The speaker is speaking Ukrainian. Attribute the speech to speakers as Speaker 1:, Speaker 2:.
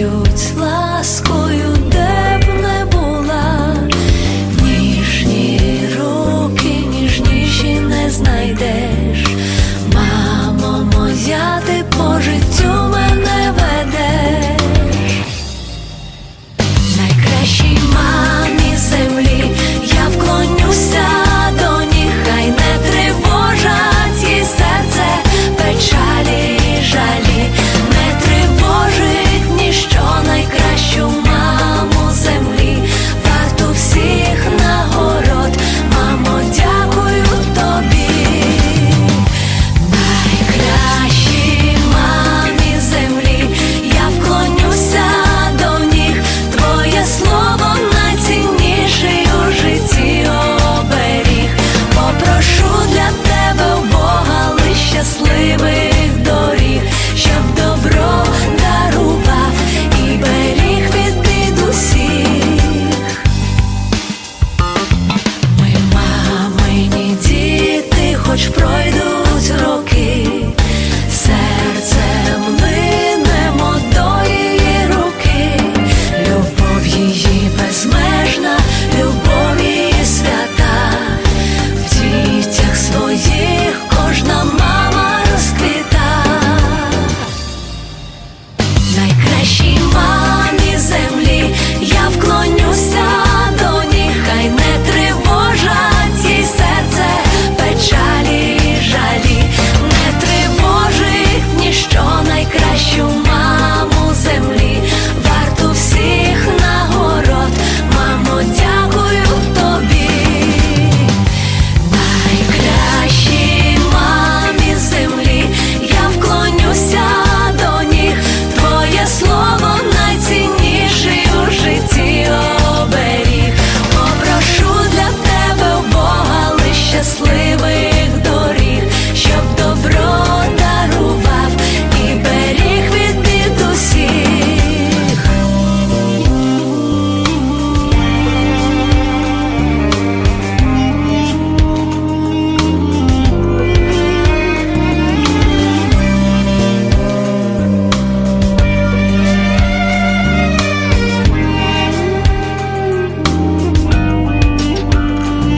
Speaker 1: Віють ласкою. 널 두드러 endlessly